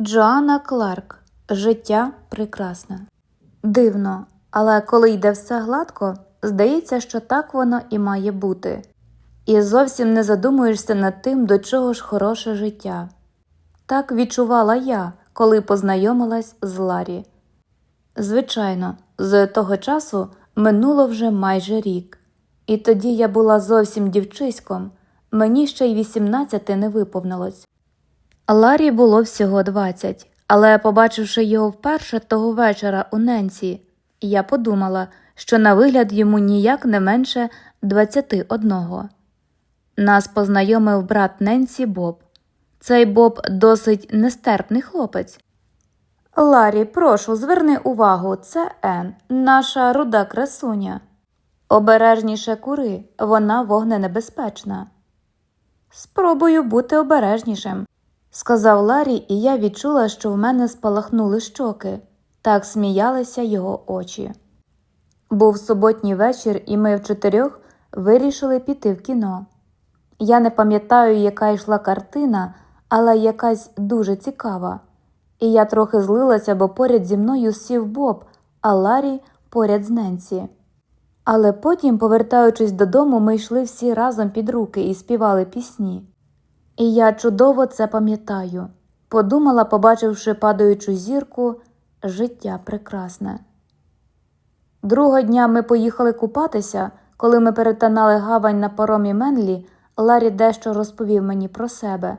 Джоанна Кларк Життя прекрасне. Дивно, але коли йде все гладко, здається, що так воно і має бути. І зовсім не задумуєшся над тим, до чого ж хороше життя. Так відчувала я, коли познайомилась з Ларі. Звичайно, з того часу минуло вже майже рік, і тоді я була зовсім дівчиськом, мені ще й 18 не виповнилось. Ларі було всього 20, але, побачивши його вперше того вечора у Ненсі, я подумала, що на вигляд йому ніяк не менше 21. Нас познайомив брат Ненсі Боб. Цей Боб досить нестерпний хлопець. Ларі, прошу, зверни увагу, це Ен, наша руда красуня. Обережніше кури, вона вогненебезпечна. Спробую бути обережнішим, сказав Ларі, і я відчула, що в мене спалахнули щоки, так сміялися його очі. Був суботній вечір, і ми в чотирьох вирішили піти в кіно. Я не пам'ятаю, яка йшла картина, але якась дуже цікава. І я трохи злилася, бо поряд зі мною сів Боб, а Ларі поряд з Ненсі. Але потім, повертаючись додому, ми йшли всі разом під руки і співали пісні. І я чудово це пам'ятаю. Подумала, побачивши падаючу зірку, життя прекрасне. Другого дня ми поїхали купатися. Коли ми перетинали гавань на паромі Менлі, Ларі дещо розповів мені про себе.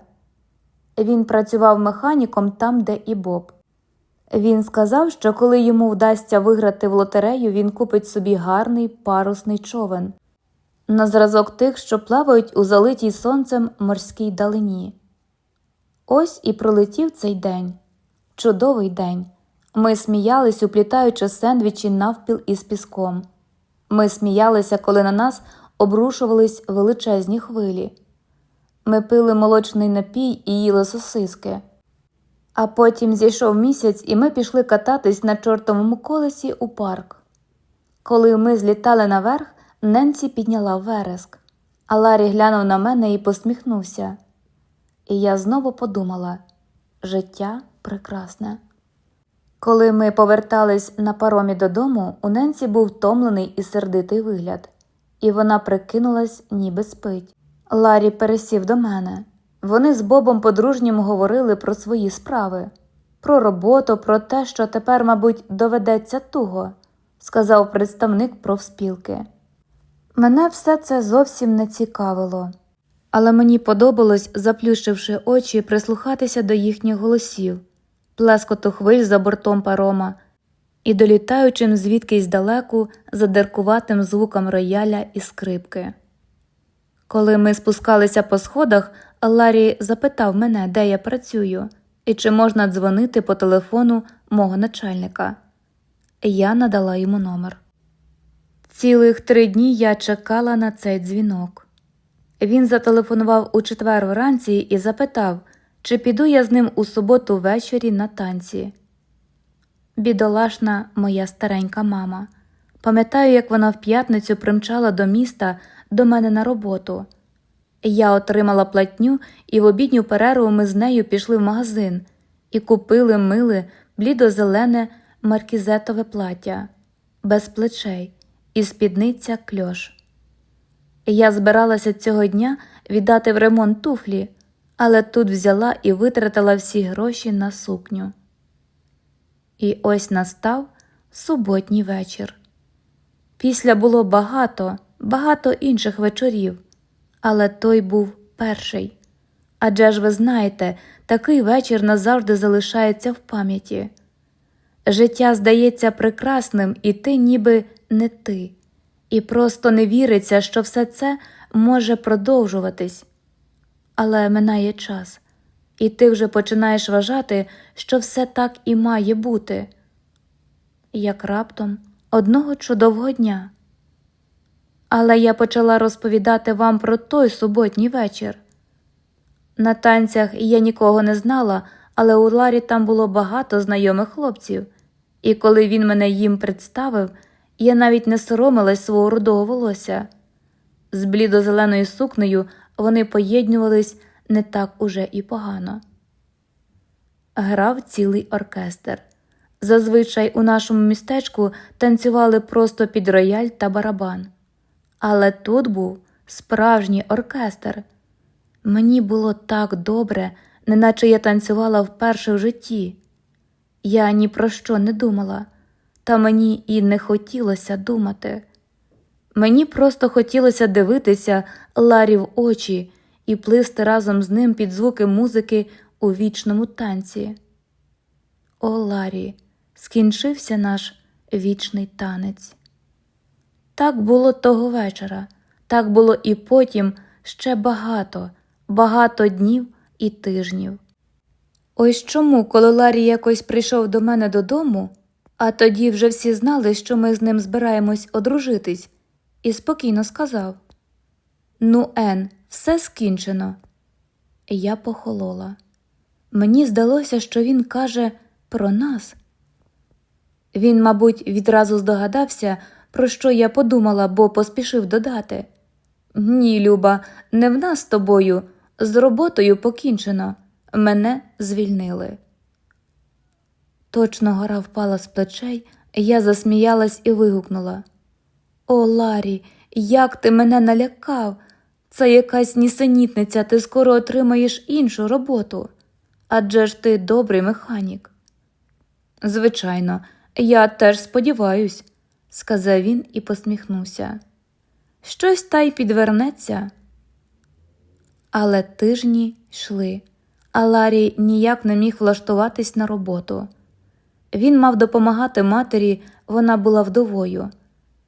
Він працював механіком там, де і Боб. Він сказав, що коли йому вдасться виграти в лотерею, він купить собі гарний парусний човен на зразок тих, що плавають у залитій сонцем морській далині. Ось і пролетів цей день. Чудовий день. Ми сміялись, уплітаючи сендвічі навпіл із піском. Ми сміялися, коли на нас обрушувались величезні хвилі. Ми пили молочний напій і їли сосиски. А потім зійшов місяць, і ми пішли кататись на чортовому колесі у парк. Коли ми злітали наверх, Ненсі підняла вереск, а Ларі глянув на мене і посміхнувся. І я знову подумала життя прекрасне. Коли ми повертались на паромі додому, у Ненсі був втомлений і сердитий вигляд, і вона прикинулась, ніби спить. Ларі пересів до мене. Вони з Бобом по-дружньому говорили про свої справи, про роботу, про те, що тепер, мабуть, доведеться туго, сказав представник профспілки. Мене все це зовсім не цікавило, але мені подобалось, заплющивши очі, прислухатися до їхніх голосів, плескоту хвиль за бортом парома і долітаючим звідкись далеку задеркуватим звуком рояля і скрипки. Коли ми спускалися по сходах, Ларі запитав мене, де я працюю, і чи можна дзвонити по телефону мого начальника. Я надала йому номер. Цілих три дні я чекала на цей дзвінок. Він зателефонував у четвер вранці і запитав, чи піду я з ним у суботу ввечері на танці. Бідолашна моя старенька мама. Пам'ятаю, як вона в п'ятницю примчала до міста до мене на роботу. Я отримала платню, і в обідню перерву ми з нею пішли в магазин і купили миле блідо-зелене маркізетове плаття без плечей і спідниця кльош. Я збиралася цього дня віддати в ремонт туфлі, але тут взяла і витратила всі гроші на сукню. І ось настав суботній вечір. Після було багато, багато інших вечорів, але той був перший. Адже ж ви знаєте, такий вечір назавжди залишається в пам'яті. Життя здається прекрасним, і ти ніби не ти, і просто не віриться, що все це може продовжуватись. Але минає час, і ти вже починаєш вважати, що все так і має бути. Як раптом одного чудового дня. Але я почала розповідати вам про той суботній вечір. На танцях я нікого не знала, але у Ларі там було багато знайомих хлопців, і коли він мене їм представив, я навіть не соромилась свого рудого волосся. З блідо-зеленою сукнею вони поєднувались не так уже і погано. грав цілий оркестр. Зазвичай у нашому містечку танцювали просто під рояль та барабан. Але тут був справжній оркестр. Мені було так добре, неначе я танцювала вперше в житті. Я ні про що не думала, та мені і не хотілося думати. Мені просто хотілося дивитися Ларі в очі і плисти разом з ним під звуки музики у вічному танці. О, Ларі, скінчився наш вічний танець. Так було того вечора, так було і потім ще багато, багато днів і тижнів. Ось чому, коли Ларі якось прийшов до мене додому, а тоді вже всі знали, що ми з ним збираємось одружитись, і спокійно сказав: Ну, Ен, все скінчено. Я похолола. Мені здалося, що він каже про нас. Він, мабуть, відразу здогадався, про що я подумала, бо поспішив додати. Ні, Люба, не в нас з тобою, з роботою покінчено. Мене звільнили. Точно гора впала з плечей, я засміялась і вигукнула. О, Ларі, як ти мене налякав! Це якась нісенітниця, ти скоро отримаєш іншу роботу. Адже ж ти добрий механік. Звичайно, я теж сподіваюсь, сказав він і посміхнувся. Щось та й підвернеться. Але тижні йшли, а Ларі ніяк не міг влаштуватись на роботу. Він мав допомагати матері, вона була вдовою,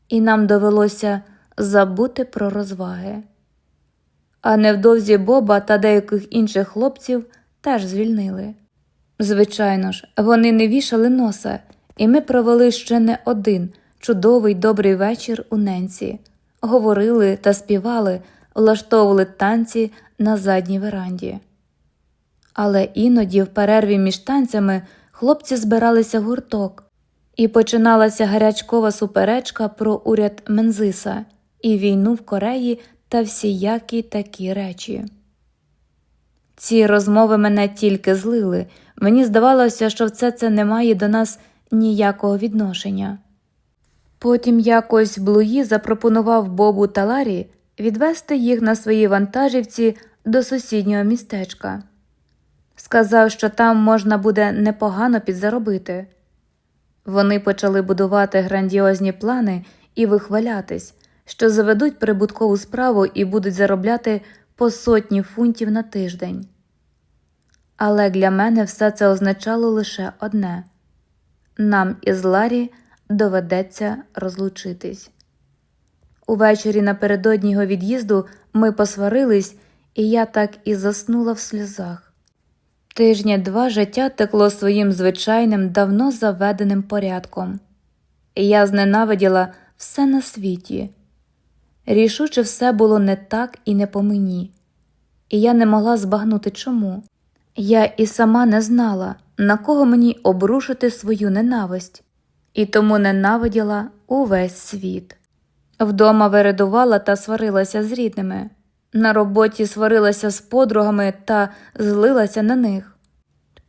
і нам довелося забути про розваги. А невдовзі Боба та деяких інших хлопців теж звільнили. Звичайно ж, вони не вішали носа, і ми провели ще не один чудовий добрий вечір у ненці, говорили та співали, влаштовували танці на задній веранді. Але іноді, в перерві між танцями, хлопці збиралися гурток, і починалася гарячкова суперечка про уряд Мензиса і війну в Кореї та всіякі такі речі. Ці розмови мене тільки злили, мені здавалося, що все це не має до нас ніякого відношення. Потім якось Блуї запропонував Бобу та Ларі відвести їх на своїй вантажівці до сусіднього містечка. Сказав, що там можна буде непогано підзаробити. Вони почали будувати грандіозні плани і вихвалятись, що заведуть прибуткову справу і будуть заробляти по сотні фунтів на тиждень. Але для мене все це означало лише одне нам із Ларі доведеться розлучитись. Увечері напередодні його від'їзду ми посварились, і я так і заснула в сльозах. Тижня два життя текло своїм звичайним, давно заведеним порядком, і я зненавиділа все на світі. Рішуче все було не так і не по мені, і я не могла збагнути чому. Я і сама не знала, на кого мені обрушити свою ненависть, і тому ненавиділа увесь світ. Вдома вередувала та сварилася з рідними, на роботі сварилася з подругами та злилася на них.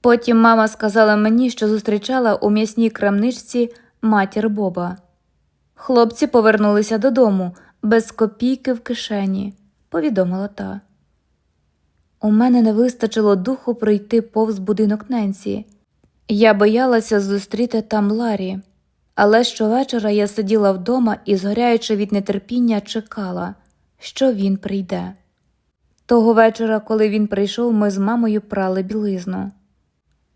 Потім мама сказала мені, що зустрічала у м'ясній крамничці матір Боба. Хлопці повернулися додому без копійки в кишені, повідомила та. У мене не вистачило духу пройти повз будинок Ненсі. Я боялася зустріти там Ларі, але щовечора я сиділа вдома і, згоряючи від нетерпіння, чекала, що він прийде. Того вечора, коли він прийшов, ми з мамою прали білизну.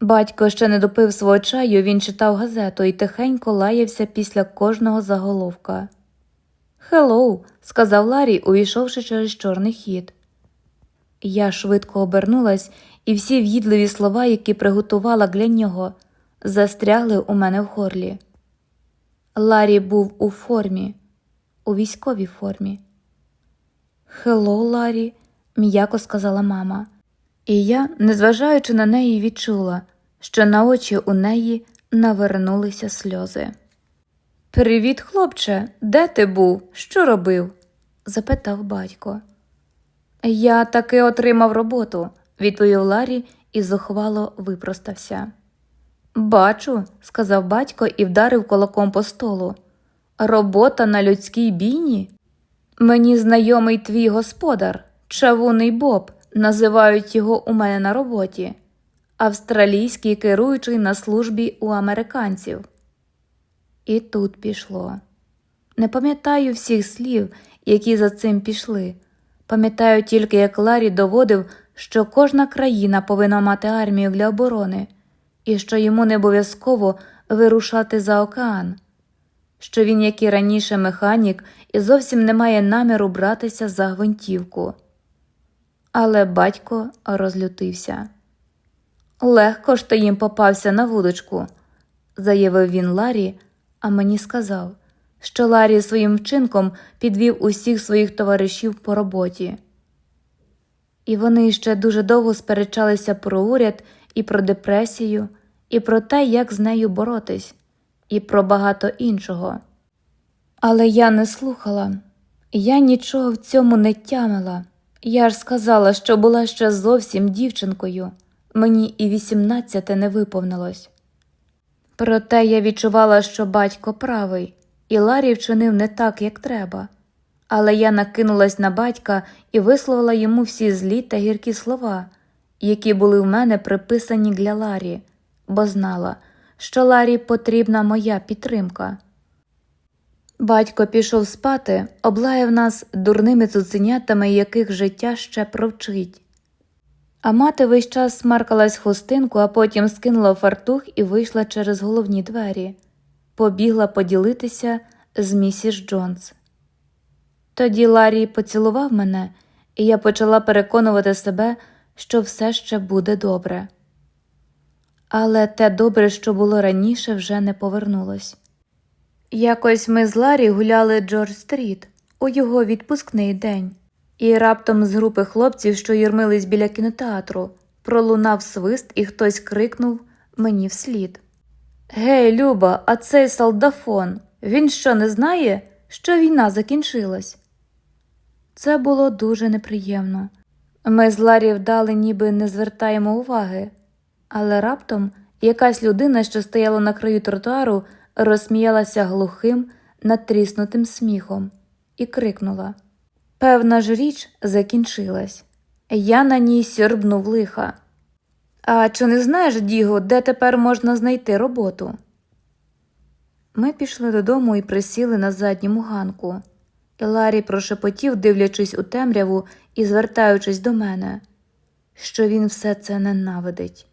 Батько ще не допив свого чаю, він читав газету і тихенько лаявся після кожного заголовка. Хеллоу, сказав Ларі, увійшовши через чорний хід. Я швидко обернулась, і всі в'їдливі слова, які приготувала для нього, застрягли у мене в горлі. Ларі був у формі, у військовій формі. Хеллоу, Ларі, м'яко сказала мама, і я, незважаючи на неї, відчула, що на очі у неї навернулися сльози. Привіт, хлопче, де ти був? Що робив? запитав батько. Я таки отримав роботу, відповів Ларі і зухвало випростався. Бачу, сказав батько і вдарив кулаком по столу. Робота на людській бійні? Мені знайомий твій господар, чавуний Боб, називають його у мене на роботі, австралійський керуючий на службі у американців. І тут пішло. Не пам'ятаю всіх слів, які за цим пішли. Пам'ятаю тільки, як Ларі доводив, що кожна країна повинна мати армію для оборони, і що йому не обов'язково вирушати за океан, що він, як і раніше механік, і зовсім не має наміру братися за гвинтівку. Але батько розлютився. Легко ж ти їм попався на вудочку, заявив він Ларі, а мені сказав, що Ларі своїм вчинком підвів усіх своїх товаришів по роботі. І вони ще дуже довго сперечалися про уряд і про депресію, і про те, як з нею боротись, і про багато іншого. Але я не слухала, я нічого в цьому не тямила. Я ж сказала, що була ще зовсім дівчинкою, мені і вісімнадцяте не виповнилось. Проте я відчувала, що батько правий, і Ларі вчинив не так, як треба. Але я накинулась на батька і висловила йому всі злі та гіркі слова, які були в мене приписані для Ларі, бо знала, що Ларі потрібна моя підтримка. Батько пішов спати, облаяв нас дурними цуценятами, яких життя ще провчить. А мати весь час смаркалась хустинку, а потім скинула фартух і вийшла через головні двері, побігла поділитися з місіс Джонс. Тоді Ларі поцілував мене, і я почала переконувати себе, що все ще буде добре. Але те добре, що було раніше, вже не повернулось. Якось ми з Ларі гуляли Джордж Стріт у його відпускний день, і раптом з групи хлопців, що юрмились біля кінотеатру, пролунав свист, і хтось крикнув мені вслід. Гей, Люба, а цей солдафон, він що не знає, що війна закінчилась? Це було дуже неприємно. Ми з Ларі вдали, ніби не звертаємо уваги, але раптом якась людина, що стояла на краю тротуару, розсміялася глухим, натріснутим сміхом і крикнула Певна ж річ закінчилась. Я на ній сьорбнув лиха. А чи не знаєш, Діго, де тепер можна знайти роботу? Ми пішли додому і присіли на задньому ганку. І Ларі прошепотів, дивлячись у темряву і звертаючись до мене, що він все це ненавидить.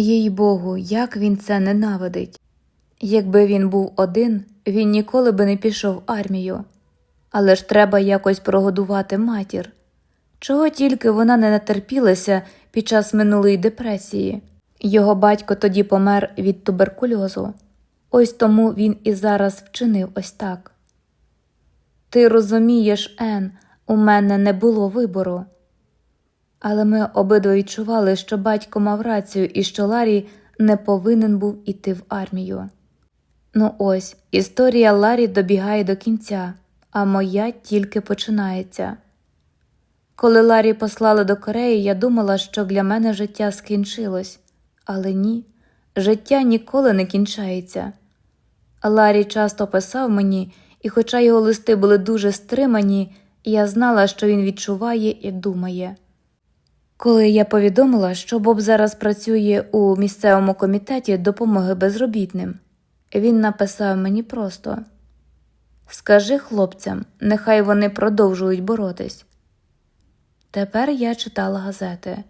Їй Богу, як він це ненавидить. Якби він був один, він ніколи би не пішов в армію. Але ж треба якось прогодувати матір. Чого тільки вона не натерпілася під час минулої депресії. Його батько тоді помер від туберкульозу. Ось тому він і зараз вчинив ось так. Ти розумієш, Ен, у мене не було вибору. Але ми обидва відчували, що батько мав рацію і що Ларі не повинен був іти в армію. Ну ось, історія Ларі добігає до кінця, а моя тільки починається. Коли Ларі послали до Кореї, я думала, що для мене життя скінчилось, але ні, життя ніколи не кінчається. Ларі часто писав мені, і, хоча його листи були дуже стримані, я знала, що він відчуває і думає. Коли я повідомила, що Боб зараз працює у місцевому комітеті допомоги безробітним, він написав мені просто Скажи хлопцям, нехай вони продовжують боротись. Тепер я читала газети.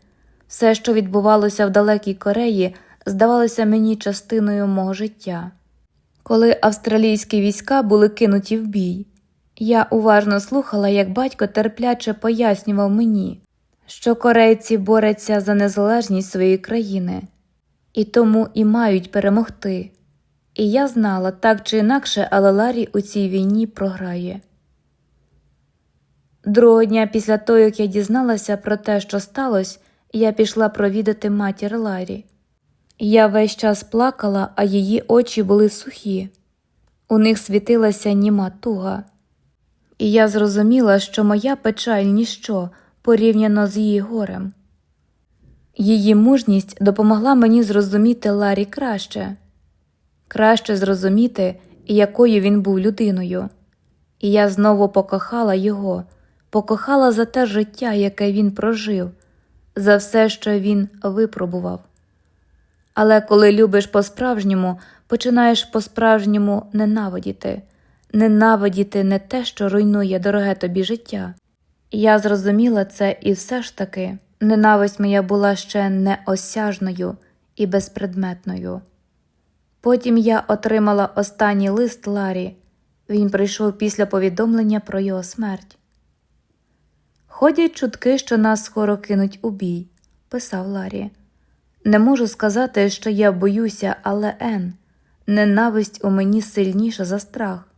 Все, що відбувалося в далекій Кореї, здавалося мені частиною мого життя. Коли австралійські війська були кинуті в бій, я уважно слухала, як батько терпляче пояснював мені, що корейці борються за незалежність своєї країни і тому і мають перемогти. І я знала, так чи інакше, але Ларі у цій війні програє. Другого дня після того, як я дізналася про те, що сталося, я пішла провідати матір Ларі. Я весь час плакала, а її очі були сухі. У них світилася німа туга. І я зрозуміла, що моя печаль ніщо порівняно з її горем. Її мужність допомогла мені зрозуміти Ларі краще, краще зрозуміти, якою він був людиною. І я знову покохала його, покохала за те життя, яке він прожив, за все, що він випробував. Але коли любиш по-справжньому, починаєш по-справжньому ненавидіти, ненавидіти не те, що руйнує дороге тобі життя. Я зрозуміла це і все ж таки ненависть моя була ще неосяжною і безпредметною. Потім я отримала останній лист Ларі. Він прийшов після повідомлення про його смерть. Ходять чутки, що нас скоро кинуть у бій, писав Ларі. Не можу сказати, що я боюся, але Ен, ненависть у мені сильніша за страх.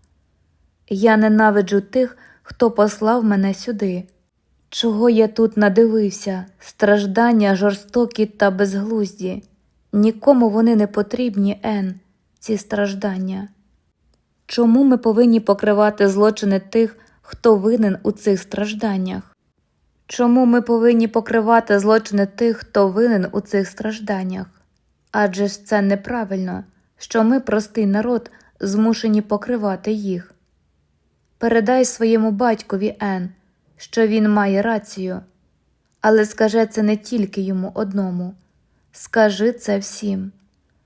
Я ненавиджу тих, хто послав мене сюди. Чого я тут надивився, страждання жорстокі та безглузді. Нікому вони не потрібні, Ен, ці страждання. Чому ми повинні покривати злочини тих, хто винен у цих стражданнях? Чому ми повинні покривати злочини тих, хто винен у цих стражданнях? Адже ж це неправильно, що ми, простий народ, змушені покривати їх. Передай своєму батькові Ен, що він має рацію, але скажи це не тільки йому одному, скажи це всім,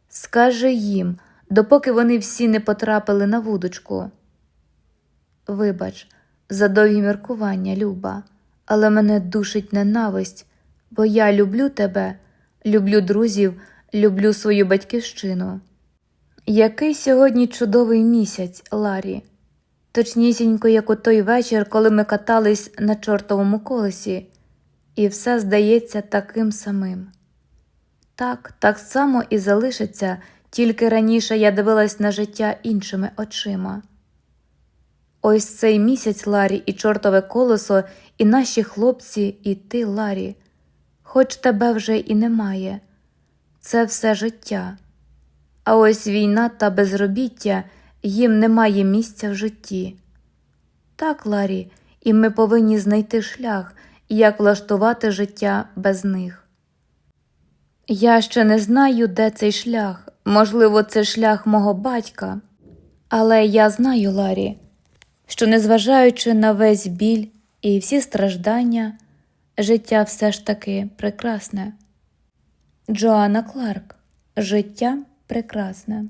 скажи їм, допоки вони всі не потрапили на вудочку. Вибач, за довгі міркування, Люба, але мене душить ненависть, бо я люблю тебе, люблю друзів, люблю свою батьківщину. Який сьогодні чудовий місяць, Ларі, точнісінько, як у той вечір, коли ми катались на чортовому колесі, і все здається таким самим. Так, так само і залишиться, тільки раніше я дивилась на життя іншими очима. Ось цей місяць, Ларі, і чортове колесо, і наші хлопці, і ти, Ларі, хоч тебе вже і немає, це все життя. А ось війна та безробіття їм немає місця в житті. Так, Ларі, і ми повинні знайти шлях, як влаштувати життя без них. Я ще не знаю, де цей шлях, можливо, це шлях мого батька, але я знаю, Ларі, що, незважаючи на весь біль і всі страждання, життя все ж таки прекрасне. Джоанна Кларк Життя прекрасне.